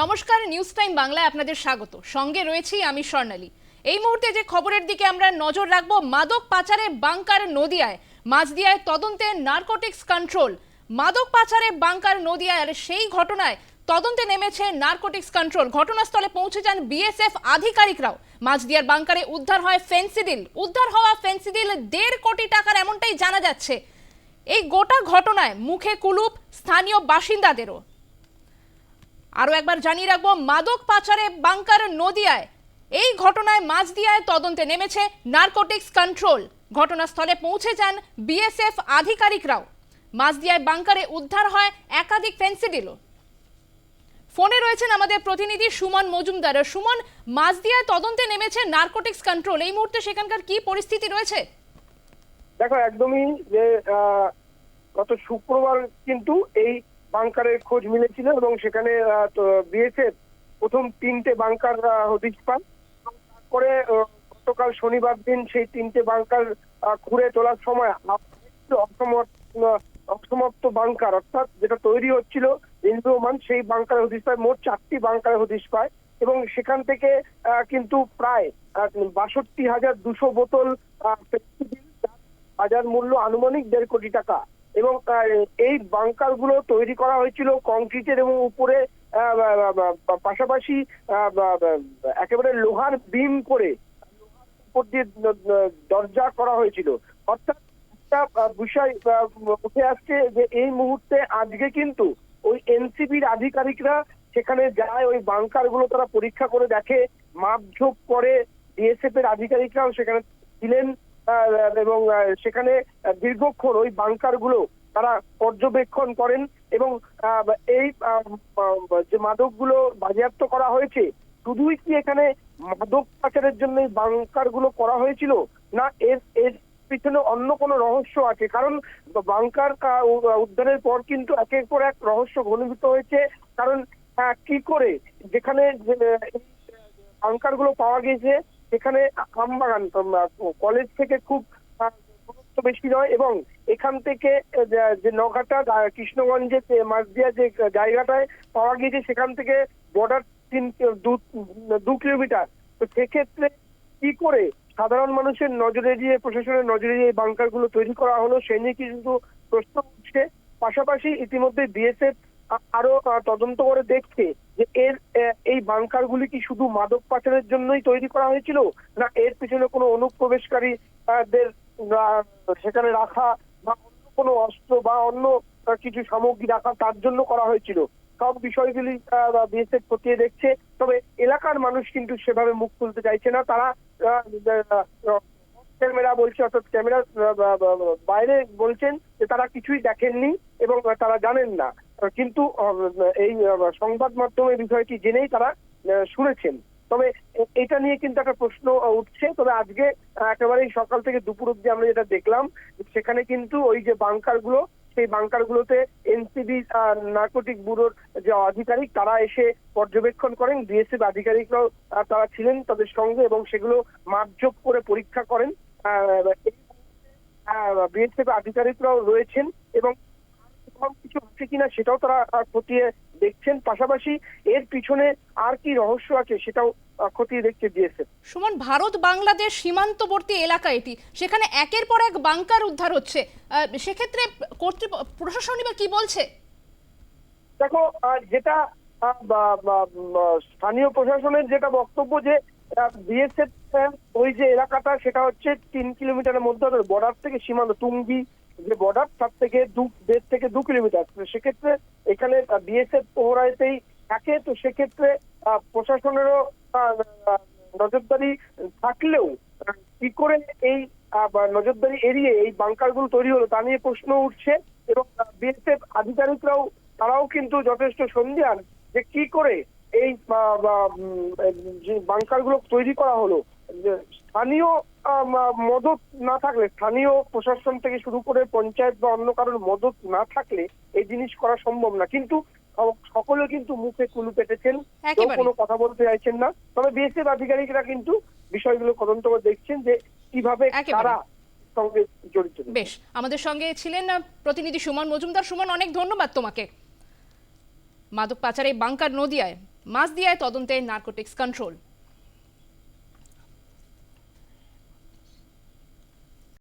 নমস্কার news time বাংলায় আপনাদের স্বাগত। সঙ্গে রয়েছি আমি স্বর্ণালী। এই মুহূর্তে যে খবরের দিকে আমরা নজর রাখব, মাদক পাচারে বাংকার নদিয়ায়। মাঝদিয়ায় তদন্তে নার্কোটিক্স কন্ট্রোল। মাদক পাচারে বাংকার নদিয়ায়, আর সেই ঘটনায় তদন্তে নেমেছে নার্কোটিক্স কন্ট্রোল। ঘটনাস্থলে পৌঁছে যান বিএসএফ আধিকারিকরাও। মাঝদিয়ার বাংকারে উদ্ধার হয় ফেন্সিডিল। উদ্ধার হওয়া ফেন্সিডিল দেড় কোটি টাকার এমনটাই জানা যাচ্ছে। এই গোটা ঘটনায় মুখে কুলুপ স্থানীয় বাসিন্দাদেরও। আরও একবার জানিয়ে রাখব, মাদক পাচারে বাংকার নদিয়ায়। এই ঘটনায় মাঝদিয়ায় তদন্তে নেমেছে নার্কোটিক্স কন্ট্রোল। ঘটনাস্থলে পৌঁছে যান বিএসএফ আধিকারিকরাও। মাঝদিয়ায় বাংকারে উদ্ধার হয় একাধিক ফেন্সিডিলও। ফোনে রয়েছেন আমাদের প্রতিনিধি সুমন মজুমদার। সুমন মাঝদিয়ায় তদন্তে নেমেছে নার্কোটিক্স কন্ট্রোল। এই মুহূর্তে সেখানকার কি পরিস্থিতি রয়েছে? দেখো, একদমই যে গত শুক্রবার কিন্তু এই বাংকারের খোঁজ মিলেছিল এবং সেখানে বিএসএফ প্রথম তিনটে বাংকার হদিশ পান তারপরে গতকাল শনিবার দিন সেই তিনটে বাংকার খুঁড়ে তোলার সময় অসমাপ্ত বাংকার অর্থাৎ যেটা তৈরি হচ্ছিল ইন্দ্রমান সেই বাংকারের হদিশ পায়। মোট চারটি বাংকারের হদিশ পায় এবং সেখান থেকে কিন্তু প্রায় বাষট্টি হাজার দুশো বোতল বাজার মূল্য আনুমানিক দেড় কোটি টাকা। এবং এই বাংকারগুলো তৈরি করা হয়েছিল কংক্রিটের এবং উপরে পাশাপাশি একেবারে লোহার বিম করে উপর দিয়ে দরজা করা হয়েছিল। অর্থাৎ একটা বিষয় উঠে আসছে যে এই মুহূর্তে আজকে কিন্তু ওই এনসিবির আধিকারিকরা সেখানে যায়, ওই বাংকারগুলো তারা পরীক্ষা করে দেখে, মাপঝোপ করে বিএসএফ এর আধিকারিকরাও সেখানে ছিলেন। এবং সেখানে দীর্ঘক্ষণ ওই বাংকারগুলো তারা পর্যবেক্ষণ করেন এবং এই যে মাদকগুলো বাজেয়াপ্ত করা হয়েছে, শুধুই কি এখানে মাদক পাচারের জন্য এই বাংকারগুলো করা হয়েছিল? না, এর এর পিছনে অন্য কোনো রহস্য আছে? কারণ, বাংকার উদ্ধারের পর কিন্তু একের পর এক রহস্য ঘনীভূত হয়েছে। কারণ কি করে? যেখানে বাংকারগুলো পাওয়া গিয়েছে সেখানে আমবাগান কলেজ থেকে খুব আহ, দূরত্ব বেশি নয় এবং এখান থেকে যে- আহ, কৃষ্ণগঞ্জের যে মাঝদিয়া যে জায়গাটায় পাওয়া গিয়েছে সেখান থেকে বর্ডার তিন দু কিলোমিটার তো সেক্ষেত্রে কি করে সাধারণ মানুষের নজরে দিয়ে প্রশাসনের নজরে দিয়ে এই বাংকারগুলো তৈরি করা হলো সে নিয়ে কিন্তু প্রশ্ন উঠছে? পাশাপাশি ইতিমধ্যে বিএসএফ আরও তদন্ত করে দেখছে যে এর এই বাংকারগুলি কি শুধু মাদক পাচারের জন্যই তৈরি করা হয়েছিল? না এর পিছনে কোনো অনুপ্রবেশকারী দের সেখানে রাখা বা অন্য কোনো অস্ত্র বা অন্য কিছু সামগ্রী রাখা তার জন্য করা হয়েছিল? সব বিষয়গুলি বিএসএফ খতিয়ে দেখছে। তবে এলাকার মানুষ কিন্তু সেভাবে মুখ খুলতে চাইছে না। তারা ক্যামেরা বলছে, অর্থাৎ ক্যামেরা বাইরে বলছেন যে তারা কিছুই দেখেননি এবং তারা জানেন না। কিন্তু এই সংবাদ মাধ্যমে বিষয়টি জেনেই তারা শুনেছেন। তবে এটা নিয়ে কিন্তু একটা প্রশ্ন উঠছে। তবে আজকে একেবারেই সকাল থেকে দুপুর অব্দি আমরা যেটা দেখলাম, সেখানে কিন্তু ওই যে বাংকারগুলো সেই বাংকার গুলোতে এনসিবি নার্কোটিক ব্যুরোর যে আধিকারিক, তারা এসে পর্যবেক্ষণ করেন। বিএসএফ আধিকারিকরাও তারা ছিলেন তাদের সঙ্গে এবং সেগুলো মাপজোপ করে পরীক্ষা করেন। বিএসএফ আধিকারিকরাও রয়েছেন এবং কিছু আছে কিনা সেটাও তারা খতিয়ে দেখছেন। পাশাপাশি এর পিছনে আর কি রহস্য আছে সেটাও খতিয়ে দেখছে বিএসএফ সুমন ভারত বাংলাদেশ সীমান্তবর্তী এলাকা এটি। সেখানে একের পর এক বাংকার উদ্ধার হচ্ছে। সেক্ষেত্রে কর্তৃপ প্রশাসনই বা কি বলছে? দেখো যেটা স্থানীয় প্রশাসনের যেটা বক্তব্য যে বিএসএফ ওই যে এলাকাটা সেটা হচ্ছে তিন কিলোমিটারের মধ্যে বর্ডার থেকে সীমান্ত তুঙ্গি যে বর্ডার তার থেকে দু, দেড় থেকে দু কিলোমিটার সেক্ষেত্রে এখানে বিএসএফ পোহরাইতেই থাকে। তো সেক্ষেত্রে প্রশাসনেরও নজরদারি থাকলেও কি করে এই নজরদারি এড়িয়ে এই বাংকারগুলো তৈরি হলো তা নিয়ে প্রশ্ন উঠছে এবং বিএসএফ আধিকারিকরাও, তারাও কিন্তু যথেষ্ট সন্ধিয়ান যে কি করে এই বাংকারগুলো তৈরি করা হলো। স্থানীয় মদত না থাকলে স্থানীয় প্রশাসন থেকে শুরু করে পঞ্চায়েত বা অন্য কারোর মদত না থাকলে এই জিনিস করা সম্ভব না। কিন্তু সকলে কিন্তু মুখে কুলু পেটেছেন কেউ কোনো কথা বলতে চাইছেন না। তবে বিএসএফ আধিকারিকরা কিন্তু বিষয়গুলো তদন্ত করে দেখছেন যে কীভাবে। তারা সঙ্গে জড়িত। বেশ আমাদের সঙ্গে ছিলেন প্রতিনিধি সুমন মজুমদার। সুমন অনেক ধন্যবাদ তোমাকে। মাদক পাচারে বাংকার নদিয়ায় মাঝদিয়ায় তদন্তে নার্কোটিক্স কন্ট্রোল।